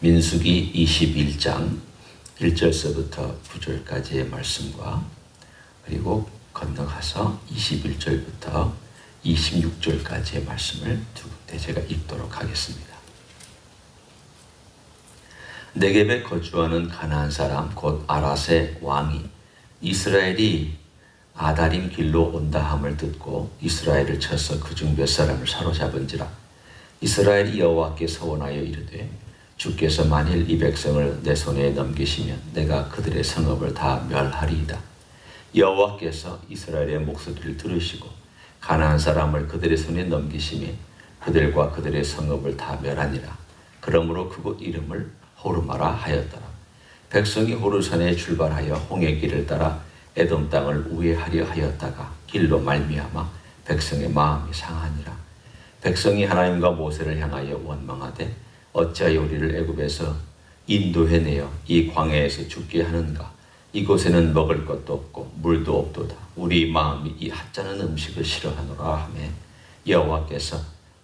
민수기 21장 1절서부터 9절까지의 말씀과 그리고 건너가서 21절부터 26절까지의 말씀을 두 군데 제가 읽도록 하겠습니다. 네겝에 거주하는 가나안 사람 곧 아라세 왕이 이스라엘이 아다림 길로 온다 함을 듣고 이스라엘을 쳐서 그중 몇 사람을 사로잡은지라 이스라엘이 여호와께 서원하여 이르되 주께서 만일 이 백성을 내 손에 넘기시면 내가 그들의 성읍을 다 멸하리이다. 여호와께서 이스라엘의 목소리를 들으시고 가나안 사람을 그들의 손에 넘기시면 그들과 그들의 성읍을 다 멸하니라. 그러므로 그곳 이름을 호르마라 하였더라. 백성이 호르산에 출발하여 홍해 길을 따라 에돔 땅을 우회하려 하였다가 길로 말미암아 백성의 마음이 상하니라. 백성이 하나님과 모세를 향하여 원망하되 어찌하여 우리를 애굽에서 인도해내어 이 광야에서 죽게 하는가? 이곳에는 먹을 것도 없고 물도 없도다. 우리 마음이 이 하찮은 음식을 싫어하노라 하매 여호와께서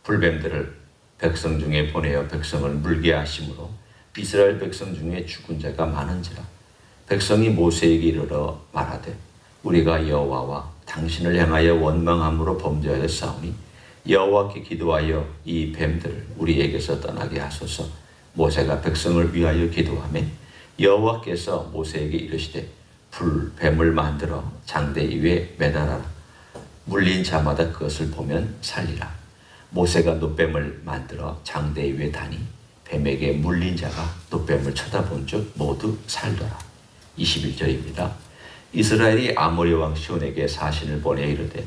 불뱀들을 백성 중에 보내어 백성을 물게 하심으로 이스라엘 백성 중에 죽은 자가 많은지라 백성이 모세에게 이르러 말하되 우리가 여호와와 당신을 향하여 원망함으로 범죄하여 싸우니 여호와께 기도하여 이 뱀들을 우리에게서 떠나게 하소서. 모세가 백성을 위하여 기도하매 여호와께서 모세에게 이르시되 불 뱀을 만들어 장대 위에 매달아라. 물린 자마다 그것을 보면 살리라. 모세가 노뱀을 만들어 장대 위에 다니 뱀에게 물린 자가 노뱀을 쳐다본 즉 모두 살더라. 21절입니다. 이스라엘이 아모리 왕 시온에게 사신을 보내 이르되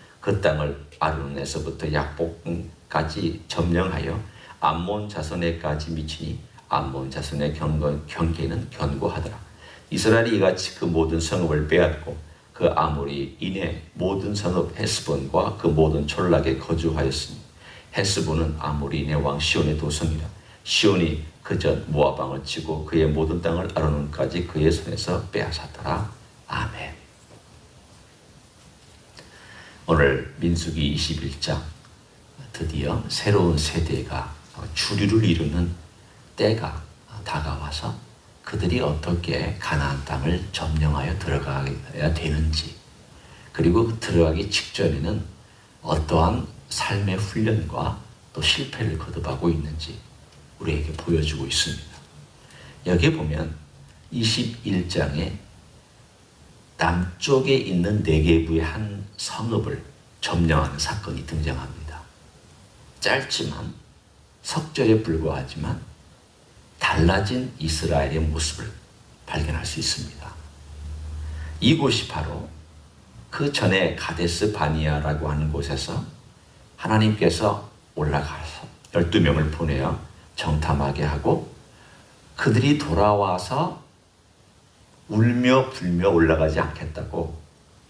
그 땅을 아르논에서부터 약복까지 점령하여 암몬 자손에까지 미치니 암몬 자손의 경계는 견고하더라. 이스라엘이 이같이 그 모든 성읍을 빼앗고 그 아모리 인의 모든 성읍 헤스본과 그 모든 촌락에 거주하였으니 헤스본은 아모리인의 왕 시온의 도성이라 시온이 그전 모아방을 치고 그의 모든 땅을 아르논까지 그의 손에서 빼앗았더라. 아멘. 오늘 민수기 21장 드디어 새로운 세대가 주류를 이루는 때가 다가와서 그들이 어떻게 가나안 땅을 점령하여 들어가야 되는지 그리고 들어가기 직전에는 어떠한 삶의 훈련과 또 실패를 거듭하고 있는지 우리에게 보여주고 있습니다. 여기 보면 21장에 남쪽에 있는 네개부의 한 성읍을 점령하는 사건이 등장합니다. 짧지만 석절에 불과하지만 달라진 이스라엘의 모습을 발견할 수 있습니다. 이곳이 바로 그 전에 가데스 바니아라고 하는 곳에서 하나님께서 올라가서 12명을 보내어 정탐하게 하고 그들이 돌아와서 울며 불며 올라가지 않겠다고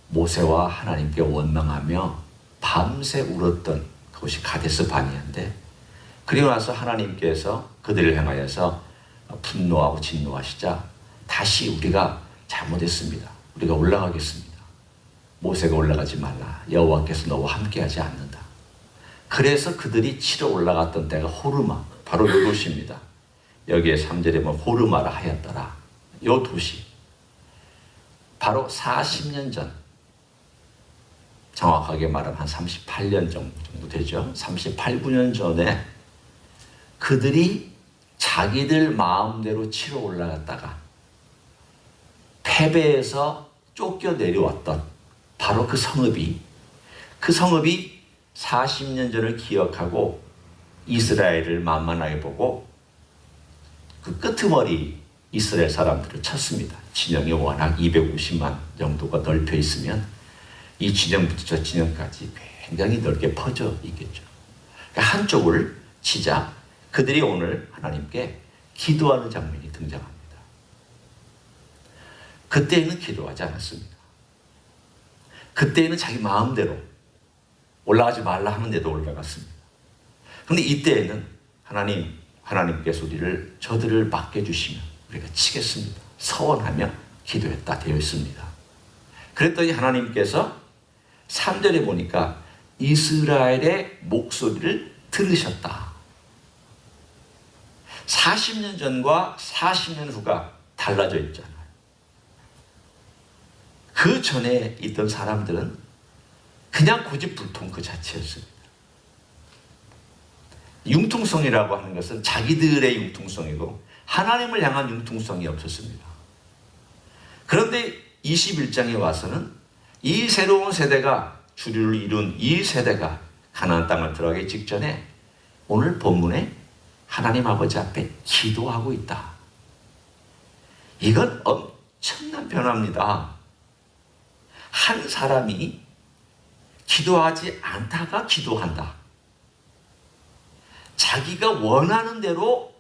모세와 하나님께 원망하며 밤새 울었던 그것이 가데스 바니아인데 그리고 나서 하나님께서 그들을 향하여서 분노하고 진노하시자 다시 우리가 잘못했습니다. 우리가 올라가겠습니다. 모세가 올라가지 말라. 여호와께서 너와 함께하지 않는다. 그래서 그들이 치러 올라갔던 때가 호르마 바로 이 도시입니다. 여기에 3절에 보면 호르마라 하였더라. 이 도시 바로 40년 전, 정확하게 말하면 한 38년 정도 되죠. 38, 9년 전에 그들이 자기들 마음대로 치러 올라갔다가 패배해서 쫓겨 내려왔던 바로 그 성읍이 그 성읍이 40년 전을 기억하고 이스라엘을 만만하게 보고 그 끄트머리 이스라엘 사람들을 쳤습니다. 진영이 워낙 250만 정도가 넓혀 있으면 이 진영부터 저 진영까지 굉장히 넓게 퍼져 있겠죠. 그러니까 한쪽을 치자 그들이 오늘 하나님께 기도하는 장면이 등장합니다. 그때에는 기도하지 않았습니다. 그때에는 자기 마음대로 올라가지 말라 하는데도 올라갔습니다. 그런데 이때에는 하나님, 하나님께서 우리를 저들을 맡겨주시면 우리가 치겠습니다. 서원하며 기도했다 되어 있습니다. 그랬더니 하나님께서 3절에 보니까 이스라엘의 목소리를 들으셨다. 40년 전과 40년 후가 달라져 있잖아요. 그 전에 있던 사람들은 그냥 고집불통 그 자체였습니다. 융통성이라고 하는 것은 자기들의 융통성이고 하나님을 향한 융통성이 없었습니다. 그런데 21장에 와서는 이 새로운 세대가 주류를 이룬 이 세대가 가나안 땅을 들어가기 직전에 오늘 본문에 하나님 아버지 앞에 기도하고 있다. 이건 엄청난 변화입니다. 한 사람이 기도하지 않다가 기도한다. 자기가 원하는 대로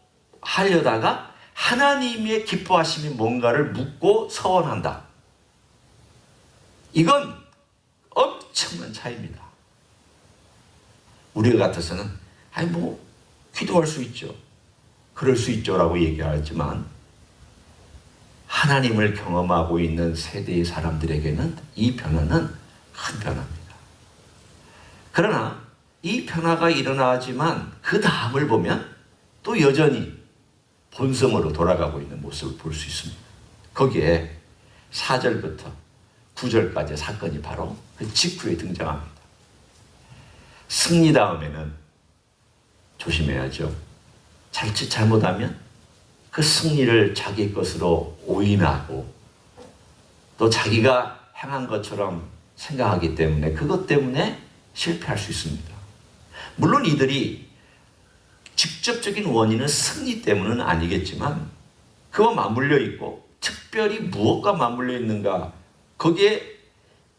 하려다가 하나님의 기뻐하심이 뭔가를 묻고 서원한다. 이건 엄청난 차이입니다. 우리 같아서는 아니 뭐 기도할 수 있죠. 그럴 수 있죠라고 얘기하지만 하나님을 경험하고 있는 세대의 사람들에게는 이 변화는 큰 변화입니다. 그러나 이 변화가 일어나지만 그 다음을 보면 또 여전히 본성으로 돌아가고 있는 모습을 볼 수 있습니다. 거기에 4절부터 9절까지 사건이 바로 그 직후에 등장합니다. 승리 다음에는 조심해야죠. 자칫 잘못하면 그 승리를 자기 것으로 오인하고 또 자기가 행한 것처럼 생각하기 때문에 그것 때문에 실패할 수 있습니다. 물론 이들이 직접적인 원인은 승리 때문은 아니겠지만 그와 맞물려 있고 특별히 무엇과 맞물려 있는가 거기에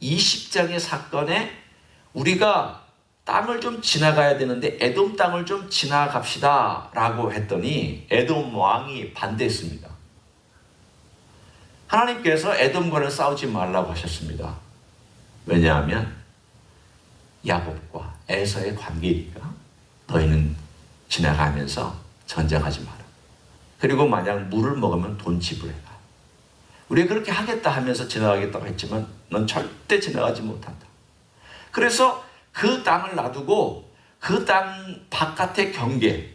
20장의 사건에 우리가 땅을 좀 지나가야 되는데 에돔 땅을 좀 지나갑시다 라고 했더니 에돔 왕이 반대했습니다. 하나님께서 에돔과는 싸우지 말라고 하셨습니다. 왜냐하면 야곱과 에서의 관계니까 너희는 지나가면서 전쟁하지 마라. 그리고 만약 물을 먹으면 돈 지불해라. 우리가 그렇게 하겠다 하면서 지나가겠다고 했지만 넌 절대 지나가지 못한다. 그래서 그 땅을 놔두고 그 땅 바깥의 경계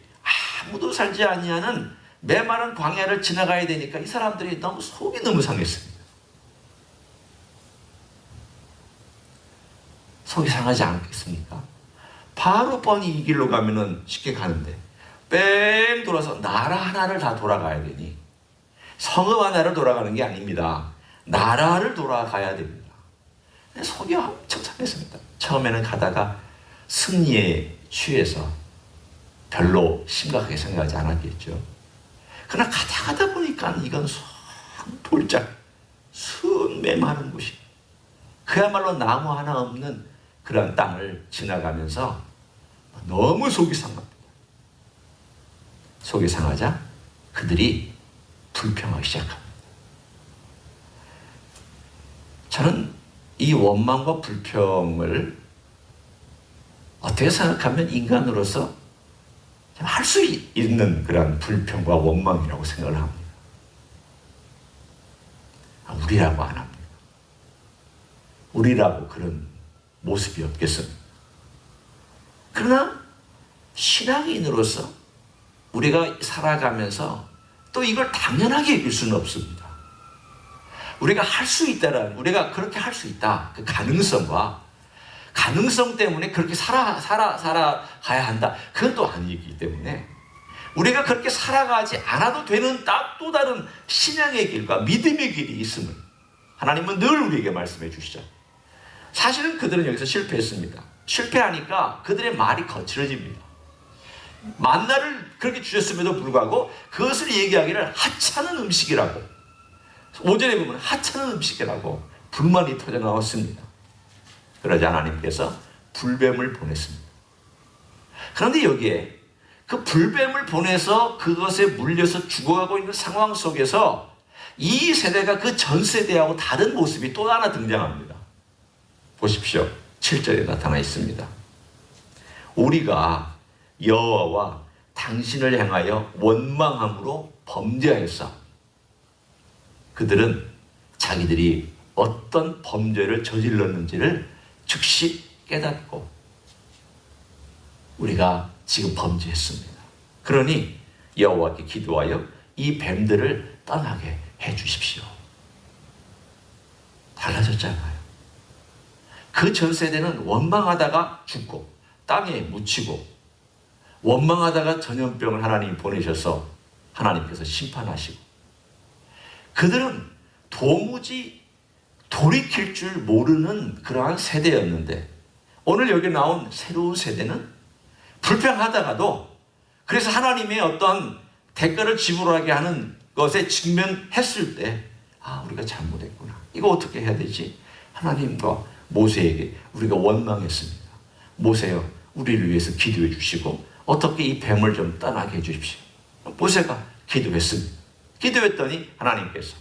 아무도 살지 아니하는 메마른 광야를 지나가야 되니까 이 사람들이 너무 속이 너무 상했습니다. 속이 상하지 않겠습니까? 바로 뻔히 이 길로 가면은 쉽게 가는데 뺑 돌아서 나라 하나를 다 돌아가야 되니 성읍 하나를 돌아가는 게 아닙니다. 나라를 돌아가야 됩니다. 속이 엄청 상했습니다. 처음에는 가다가 승리에 취해서 별로 심각하게 생각하지 않았겠죠. 그러나 가다 가다 보니까 이건 손 돌짝 순 메마른 곳이 그야말로 나무 하나 없는 그런 땅을 지나가면서 너무 속이 상합니다. 속이 상하자 그들이 불평하기 시작합니다. 저는 이 원망과 불평을 어떻게 생각하면 인간으로서 할 수 있는 그런 불평과 원망이라고 생각을 합니다. 아, 우리라고 안 합니다. 우리라고 그런 모습이 없겠습니다. 그러나 신앙인으로서 우리가 살아가면서 또 이걸 당연하게 여길 수는 없습니다. 우리가 할 수 있다라는, 우리가 그렇게 할 수 있다. 그 가능성과 가능성 때문에 그렇게 살아, 살아, 살아가야 한다. 그건 또 아니기 때문에 우리가 그렇게 살아가지 않아도 되는 딱또 다른 신앙의 길과 믿음의 길이 있음을 하나님은 늘 우리에게 말씀해 주시죠. 사실은 그들은 여기서 실패했습니다. 실패하니까 그들의 말이 거칠어집니다. 만나를 그렇게 주셨음에도 불구하고 그것을 얘기하기를 하찮은 음식이라고 5절에 보면 하찮은 음식이라고 불만이 터져 나왔습니다. 그러자 하나님께서 불뱀을 보냈습니다. 그런데 여기에 그 불뱀을 보내서 그것에 물려서 죽어가고 있는 상황 속에서 이 세대가 그 전 세대하고 다른 모습이 또 하나 등장합니다. 보십시오. 7절에 나타나 있습니다. 우리가 여호와와 당신을 향하여 원망함으로 범죄하였사. 그들은 자기들이 어떤 범죄를 저질렀는지를 즉시 깨닫고 우리가 지금 범죄했습니다. 그러니 여호와께 기도하여 이 뱀들을 떠나게 해 주십시오. 달라졌잖아요. 그 전 세대는 원망하다가 죽고 땅에 묻히고 원망하다가 전염병을 하나님이 보내셔서 하나님께서 심판하시고 그들은 도무지 돌이킬 줄 모르는 그러한 세대였는데 오늘 여기 나온 새로운 세대는 불평하다가도 그래서 하나님의 어떤 대가를 지불하게 하는 것에 직면했을 때, 아, 우리가 잘못했구나. 이거 어떻게 해야 되지? 하나님과 모세에게 우리가 원망했습니다. 모세여, 우리를 위해서 기도해 주시고, 어떻게 이 뱀을 좀 떠나게 해 주십시오. 모세가 기도했습니다. 기도했더니 하나님께서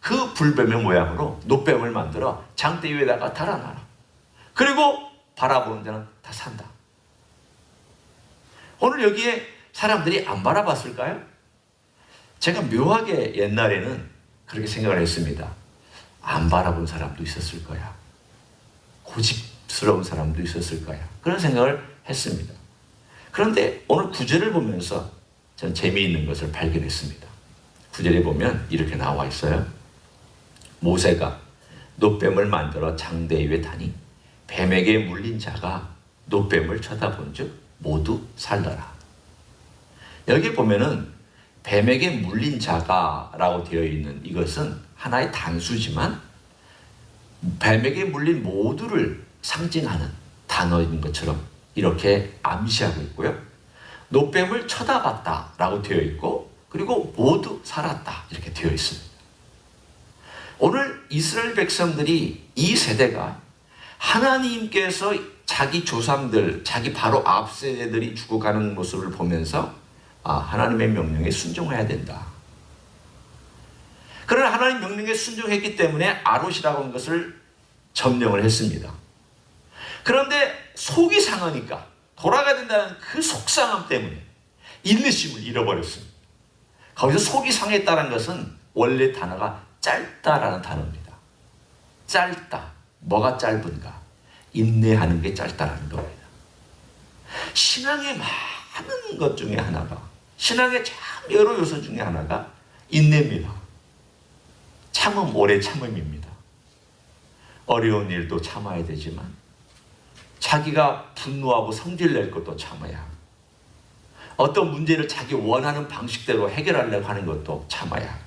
그 불뱀의 모양으로 노뱀을 만들어 장대 위에다가 달아놔라. 그리고 바라보는 자는 다 산다. 오늘 여기에 사람들이 안 바라봤을까요? 제가 묘하게 옛날에는 그렇게 생각을 했습니다. 안 바라본 사람도 있었을 거야. 고집스러운 사람도 있었을 거야. 그런 생각을 했습니다. 그런데 오늘 구절을 보면서 저는 재미있는 것을 발견했습니다. 구절에 보면 이렇게 나와 있어요. 모세가 노뱀을 만들어 장대 위에 다니 뱀에게 물린 자가 노뱀을 쳐다본 즉 모두 살더라. 여기 보면은 뱀에게 물린 자가라고 되어 있는 이것은 하나의 단수지만 뱀에게 물린 모두를 상징하는 단어인 것처럼 이렇게 암시하고 있고요. 노뱀을 쳐다봤다 라고 되어 있고 그리고 모두 살았다 이렇게 되어 있습니다. 오늘 이스라엘 백성들이 이 세대가 하나님께서 자기 조상들, 자기 바로 앞 세대들이 죽어가는 모습을 보면서 아, 하나님의 명령에 순종해야 된다. 그러나 하나님 명령에 순종했기 때문에 아롯이라고 하는 것을 점령을 했습니다. 그런데 속이 상하니까 돌아가야 된다는 그 속상함 때문에 인내심을 잃어버렸습니다. 거기서 속이 상했다는 것은 원래 단어가 짧다라는 단어입니다. 짧다. 뭐가 짧은가? 인내하는 게 짧다라는 겁니다. 신앙의 많은 것 중에 하나가 신앙의 참 여러 요소 중에 하나가 인내입니다. 참음 오래 참음입니다. 어려운 일도 참아야 되지만 자기가 분노하고 성질 낼 것도 참아야 어떤 문제를 자기 원하는 방식대로 해결하려고 하는 것도 참아야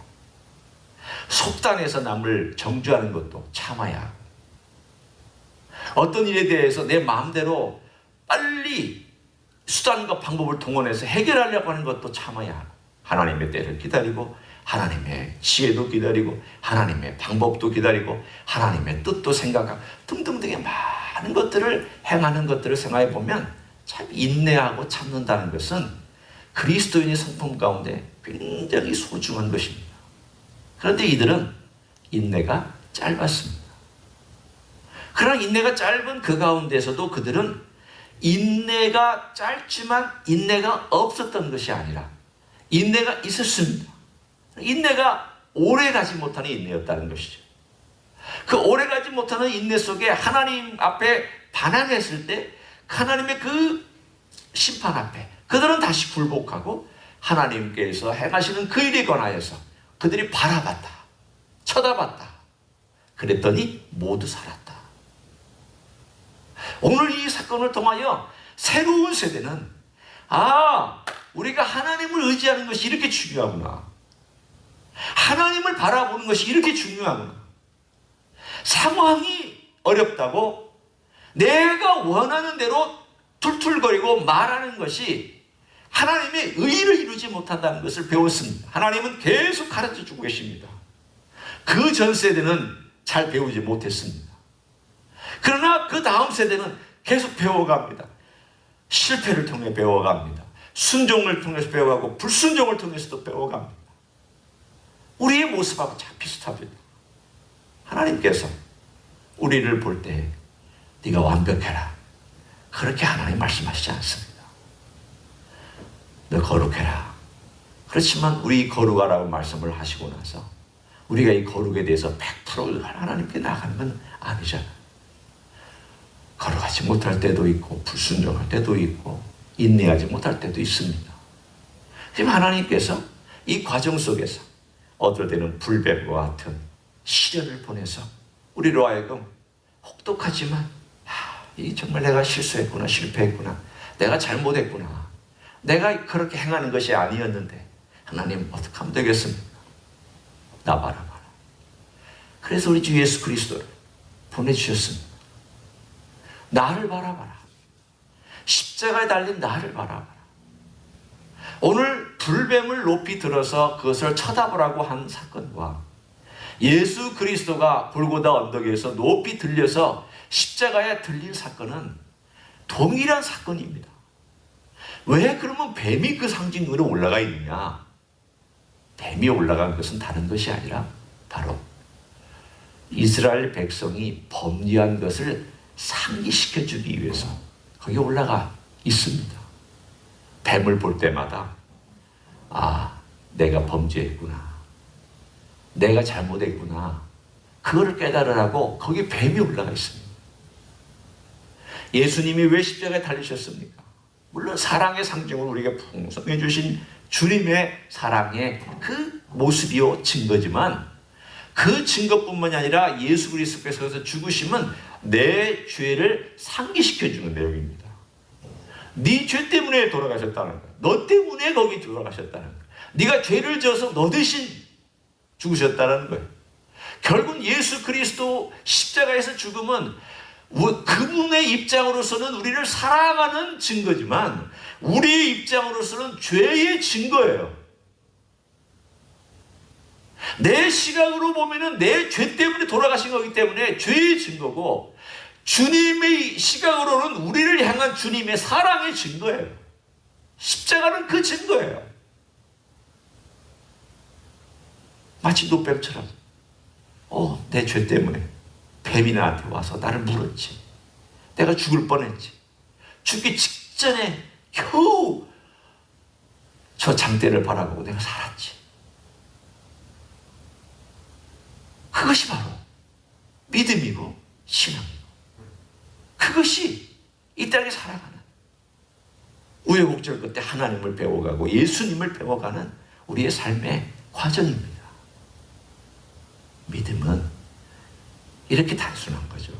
속단해서 남을 정죄하는 것도 참아야 어떤 일에 대해서 내 마음대로 빨리 수단과 방법을 동원해서 해결하려고 하는 것도 참아야 하나님의 때를 기다리고 하나님의 지혜도 기다리고 하나님의 방법도 기다리고 하나님의 뜻도 생각하고 등등등의 많은 것들을 행하는 것들을 생각해 보면 참 인내하고 참는다는 것은 그리스도인의 성품 가운데 굉장히 소중한 것입니다. 그런데 이들은 인내가 짧았습니다. 그러나 인내가 짧은 그 가운데서도 그들은 인내가 짧지만 인내가 없었던 것이 아니라 인내가 있었습니다. 인내가 오래 가지 못하는 인내였다는 것이죠. 그 오래 가지 못하는 인내 속에 하나님 앞에 반항했을 때 하나님의 그 심판 앞에 그들은 다시 굴복하고 하나님께서 행하시는 그 일에 관하여서 그들이 바라봤다. 쳐다봤다. 그랬더니 모두 살았다. 오늘 이 사건을 통하여 새로운 세대는 아, 우리가 하나님을 의지하는 것이 이렇게 중요하구나. 하나님을 바라보는 것이 이렇게 중요하구나. 상황이 어렵다고 내가 원하는 대로 툴툴거리고 말하는 것이 하나님의 의를 이루지 못한다는 것을 배웠습니다. 하나님은 계속 가르쳐 주고 계십니다. 그 전 세대는 잘 배우지 못했습니다. 그러나 그 다음 세대는 계속 배워갑니다. 실패를 통해 배워갑니다. 순종을 통해서 배워가고 불순종을 통해서도 배워갑니다. 우리의 모습하고 참 비슷합니다. 하나님께서 우리를 볼 때 네가 완벽해라. 그렇게 하나님 말씀하시지 않습니다. 너 거룩해라. 그렇지만 우리 거룩하라고 말씀을 하시고 나서 우리가 이 거룩에 대해서 100% 하나님께 나가는 건 아니잖아. 거룩하지 못할 때도 있고 불순종할 때도 있고 인내하지 못할 때도 있습니다. 지금 하나님께서 이 과정 속에서 어떨 때는 불뱀과 같은 시련을 보내서 우리로 하여금 혹독하지만 하, 이 정말 내가 실수했구나 실패했구나 내가 잘못했구나 내가 그렇게 행하는 것이 아니었는데 하나님 어떻게 하면 되겠습니까? 나 바라봐라. 그래서 우리 주 예수 그리스도를 보내주셨습니다. 나를 바라봐라. 십자가에 달린 나를 바라봐라. 오늘 불뱀을 높이 들어서 그것을 쳐다보라고 한 사건과 예수 그리스도가 골고다 언덕에서 높이 들려서 십자가에 들린 사건은 동일한 사건입니다. 왜 그러면 뱀이 그 상징으로 올라가 있느냐? 뱀이 올라간 것은 다른 것이 아니라 바로 이스라엘 백성이 범죄한 것을 상기시켜 주기 위해서 거기 올라가 있습니다. 뱀을 볼 때마다 아, 내가 범죄했구나. 내가 잘못했구나. 그거를 깨달으라고 거기 뱀이 올라가 있습니다. 예수님이 왜 십자가에 달리셨습니까? 물론 사랑의 상징으로 우리가 풍성해 주신 주님의 사랑의 그 모습이요 증거지만 그 증거뿐만이 아니라 예수 그리스도께서 죽으심은 내 죄를 상기시켜 주는 내용입니다. 네 죄 때문에 돌아가셨다는 거야. 너 때문에 거기 돌아가셨다는 거야. 네가 죄를 져서 너 대신 죽으셨다는 거예요. 결국 예수 그리스도 십자가에서 죽음은 그분의 입장으로서는 우리를 사랑하는 증거지만 우리의 입장으로서는 죄의 증거예요. 내 시각으로 보면은 내 죄 때문에 돌아가신 거기 때문에 죄의 증거고 주님의 시각으로는 우리를 향한 주님의 사랑의 증거예요. 십자가는 그 증거예요. 마치 노뱀처럼 어, 내 죄 때문에 뱀이 나한테 와서 나를 물었지. 내가 죽을 뻔했지. 죽기 직전에 겨우 저 장대를 바라보고 내가 살았지. 그것이 바로 믿음이고 신앙이고 그것이 이 땅에 살아가는 우여곡절 끝에 하나님을 배워가고 예수님을 배워가는 우리의 삶의 과정입니다. 믿음은 이렇게 단순한 거죠.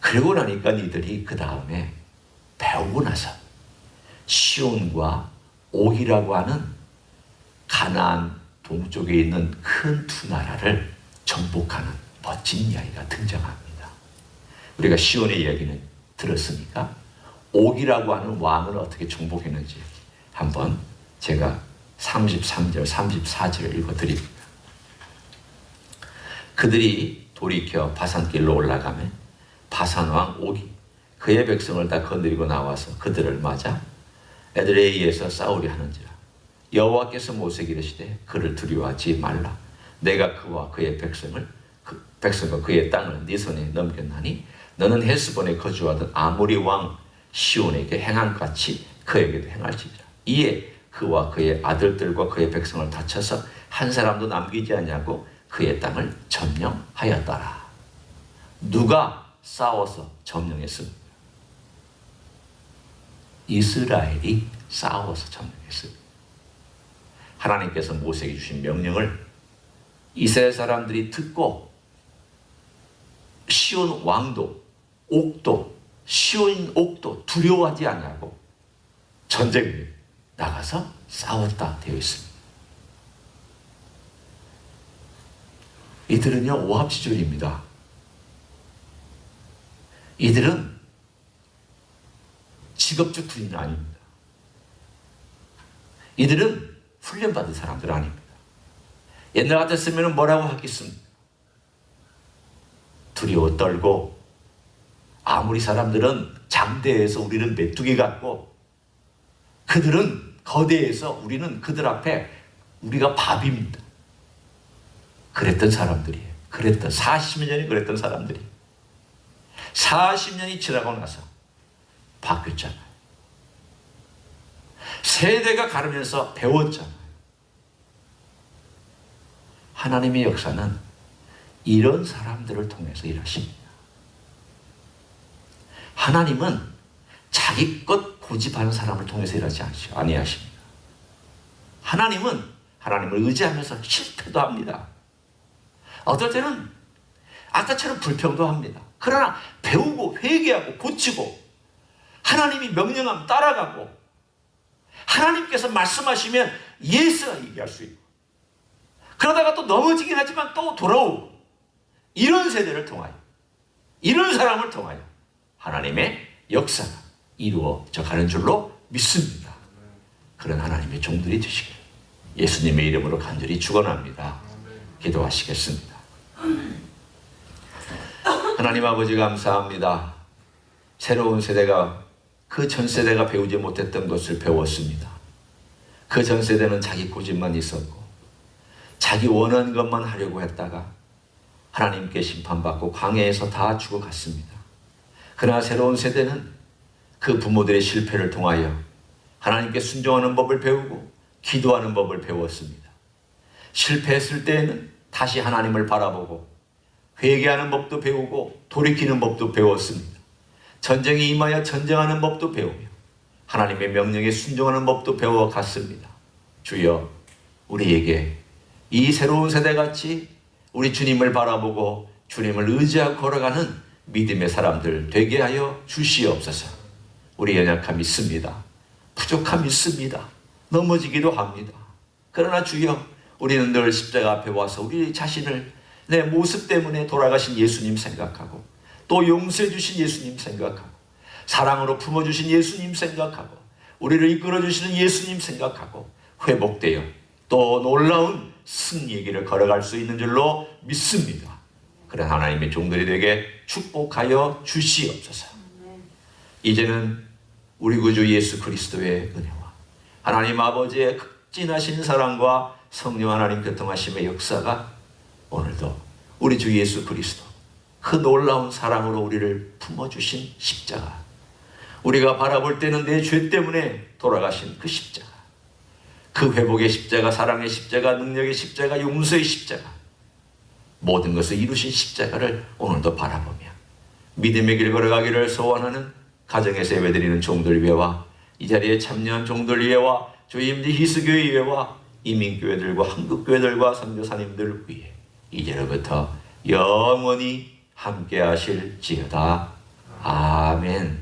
그러고 나니까 니들이 그 다음에 배우고 나서 시온과 옥이라고 하는 가나안 동쪽에 있는 큰 두 나라를 정복하는 멋진 이야기가 등장합니다. 우리가 시온의 이야기는 들었으니까 옥이라고 하는 왕을 어떻게 정복했는지 한번 제가 33절, 34절을 읽어드립니다. 그들이 돌이켜 바산길로 올라가면 바산왕 옥이 그의 백성을 다 건드리고 나와서 그들을 맞아 에드레이에서 싸우려 하는지라 여호와께서 모세에게 이르시되 그를 두려워하지 말라 내가 그와 그의 백성을 그 백성과 그의 땅을 네 손에 넘겼나니 너는 헤스본에 거주하던 아모리 왕 시온에게 행한 같이 그에게도 행할지니라 이에 그와 그의 아들들과 그의 백성을 다쳐서 한 사람도 남기지 않냐고 그의 땅을 점령하였더라 누가 싸워서 점령했습니까? 이스라엘이 싸워서 점령했습니다. 하나님께서 모세에게 주신 명령을 이스라엘 사람들이 듣고 시온 왕도 옥도 시온 옥도 두려워하지 않냐고 전쟁에 나가서 싸웠다 되어 있습니다. 이들은요 오합지졸입니다. 이들은 직업적 군인 아닙니다. 이들은 훈련받은 사람들 아닙니다. 옛날 같았으면 뭐라고 하겠습니까? 두려워 떨고 아무리 사람들은 장대에서 우리는 메뚜기 같고 그들은 거대해서 우리는 그들 앞에 우리가 밥입니다. 그랬던 사람들이에요. 그랬던 40년이 그랬던 사람들이 40년이 지나고 나서 바뀌었잖아요. 세대가 가르면서 배웠잖아요. 하나님의 역사는 이런 사람들을 통해서 일하십니다. 하나님은 자기 것 고집하는 사람을 통해서 일하지 아니하십니다. 하나님은 하나님을 의지하면서 실패도 합니다. 어떨 때는 아까처럼 불평도 합니다. 그러나 배우고 회개하고 고치고 하나님이 명령하면 따라가고 하나님께서 말씀하시면 예스가 얘기할 수 있고 그러다가 또 넘어지긴 하지만 또 돌아오고 이런 세대를 통하여 이런 사람을 통하여 하나님의 역사가 이루어져 가는 줄로 믿습니다. 그런 하나님의 종들이 되시길 예수님의 이름으로 간절히 축원합니다. 기도하시겠습니다. 하나님 아버지 감사합니다. 새로운 세대가 그 전 세대가 배우지 못했던 것을 배웠습니다. 그 전 세대는 자기 고집만 있었고 자기 원하는 것만 하려고 했다가 하나님께 심판받고 광야에서 다 죽어갔습니다. 그러나 새로운 세대는 그 부모들의 실패를 통하여 하나님께 순종하는 법을 배우고 기도하는 법을 배웠습니다. 실패했을 때에는 다시 하나님을 바라보고 회개하는 법도 배우고 돌이키는 법도 배웠습니다. 전쟁에 임하여 전쟁하는 법도 배우며 하나님의 명령에 순종하는 법도 배워갔습니다. 주여 우리에게 이 새로운 세대같이 우리 주님을 바라보고 주님을 의지하고 걸어가는 믿음의 사람들 되게 하여 주시옵소서. 우리 연약함 있습니다. 부족함 있습니다. 넘어지기도 합니다. 그러나 주여 우리는 늘 십자가 앞에 와서 우리 자신을 내 모습 때문에 돌아가신 예수님 생각하고 또 용서해 주신 예수님 생각하고 사랑으로 품어 주신 예수님 생각하고 우리를 이끌어 주시는 예수님 생각하고 회복되어 또 놀라운 승리의 길을 걸어갈 수 있는 줄로 믿습니다. 그런 하나님의 종들이 되게 축복하여 주시옵소서. 이제는 우리 구주 예수 그리스도의 은혜와 하나님 아버지의 극진하신 사랑과 성령 하나님 교통하심의 역사가 오늘도 우리 주 예수 그리스도 그 놀라운 사랑으로 우리를 품어주신 십자가 우리가 바라볼 때는 내 죄 때문에 돌아가신 그 십자가 그 회복의 십자가 사랑의 십자가 능력의 십자가 용서의 십자가 모든 것을 이루신 십자가를 오늘도 바라보며 믿음의 길 걸어가기를 소원하는 가정에서 예배드리는 종들위회와 이 자리에 참여한 종들위회와 주임지 희수교회와 이민교회들과 한국교회들과 선교사님들 위해 이제로부터 영원히 함께 하실지어다. 아멘